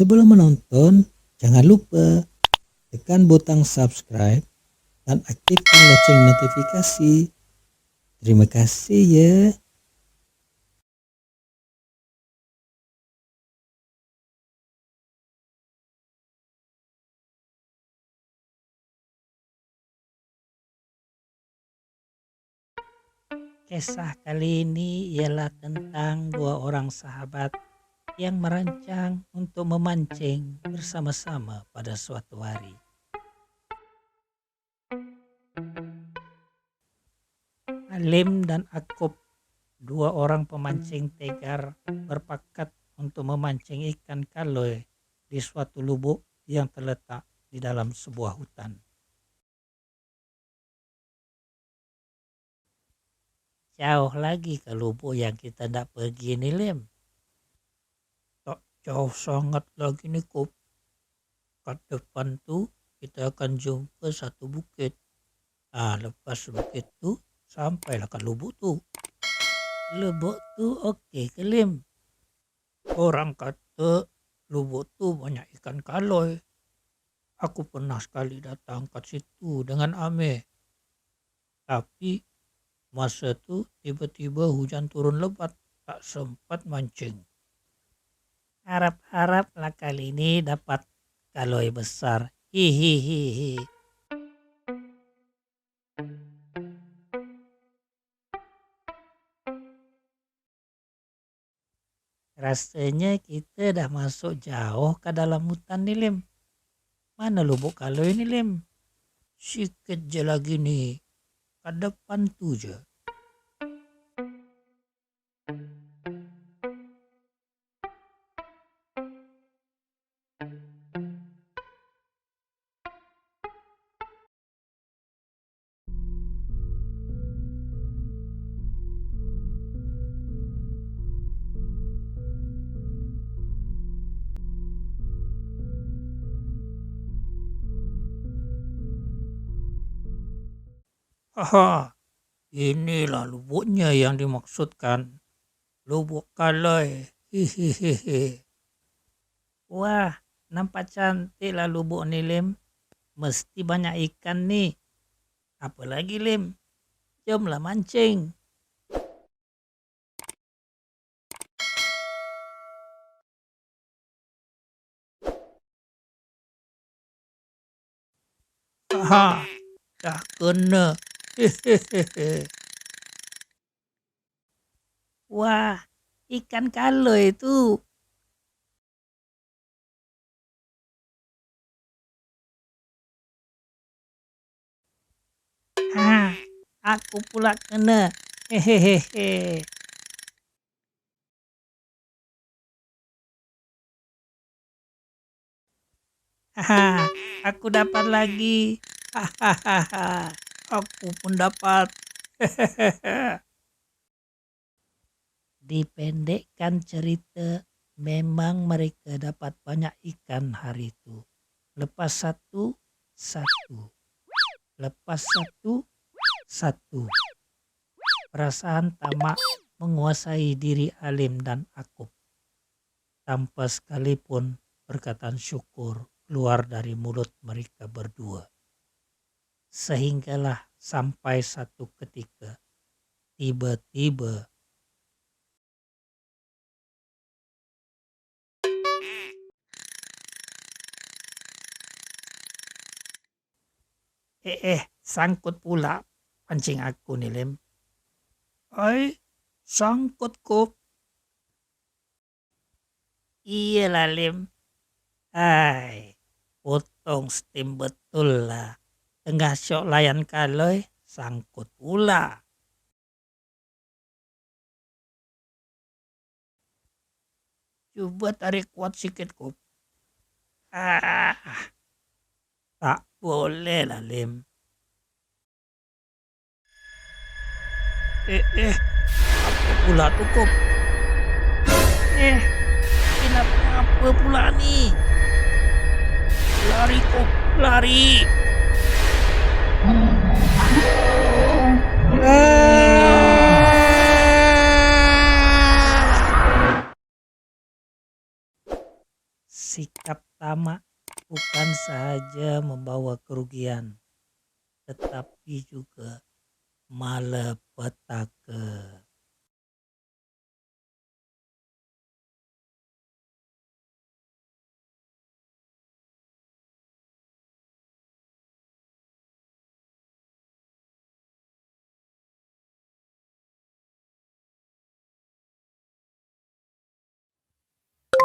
sebelum menonton, jangan lupa tekan butang subscribe dan aktifkan lonceng notifikasi. Terima kasih ya. Kisah kali ini ialah tentang dua orang sahabat yang merancang untuk memancing bersama-sama pada suatu hari. Alim dan Akub, dua orang pemancing tegar, berpakat untuk memancing ikan kaloi di suatu lubuk yang terletak di dalam sebuah hutan. Jauh lagi ke lubuk yang kita tidak pergi ni Lim. Jauh sangat lagi ni Kup. Kat depan tu kita akan jumpa satu bukit. Ah, lepas bukit tu sampailah ke lubuk tu. Lubuk tu okey ke Lim? Orang kata lubuk tu banyak ikan kaloi. Aku pernah sekali datang kat situ dengan Amir. Tapi Masa tu tiba-tiba hujan turun lebat, tak sempat mancing. Harap-haraplah kali ini dapat kaloi besar. Hihihihi. Rasanya kita dah masuk jauh ke dalam hutan ni Lim. Mana lubuk kaloi ni Lim? Sikit je lagi nih ke depan tu je. Haha, inilah lubuknya yang dimaksudkan. Lubuk kalai. Hihihihi. Wah, nampak cantiklah lubuk ni Lim. Mesti banyak ikan nih. Apa lagi Lim? Jomlah mancing. Haha, dah kena. Wah, ikan kaloi itu. Ah, aku pula kena. Hehehe. Haha, aku dapat lagi. Hahaha. Aku pun dapat. Dipendekkan cerita, memang mereka dapat banyak ikan hari itu. Lepas satu, satu. Lepas satu, satu. Perasaan tamak menguasai diri Alim dan Akub. Tanpa sekalipun perkataan syukur keluar dari mulut mereka berdua sehinggalah sampai satu ketika tiba-tiba Eh, eh, sangkut pula pancing aku nih, Lem. Hai, sangkut kok. Iya lah, Lem. Hai, potong steam betul lah. Tengah syok layan kaloi, sangkut pula. Coba tarik kuat sikit kup. Ah, tak boleh lah Lim. Eh, eh, apa pula tuh? Eh, kenapa apa pula ni? Lari kop, lari. Sikap tamak bukan sahaja membawa kerugian, tetapi juga malapetaka.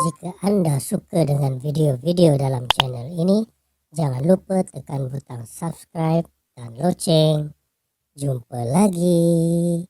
Jika Anda suka dengan video-video dalam channel ini, jangan lupa tekan butang subscribe dan loceng. Jumpa lagi.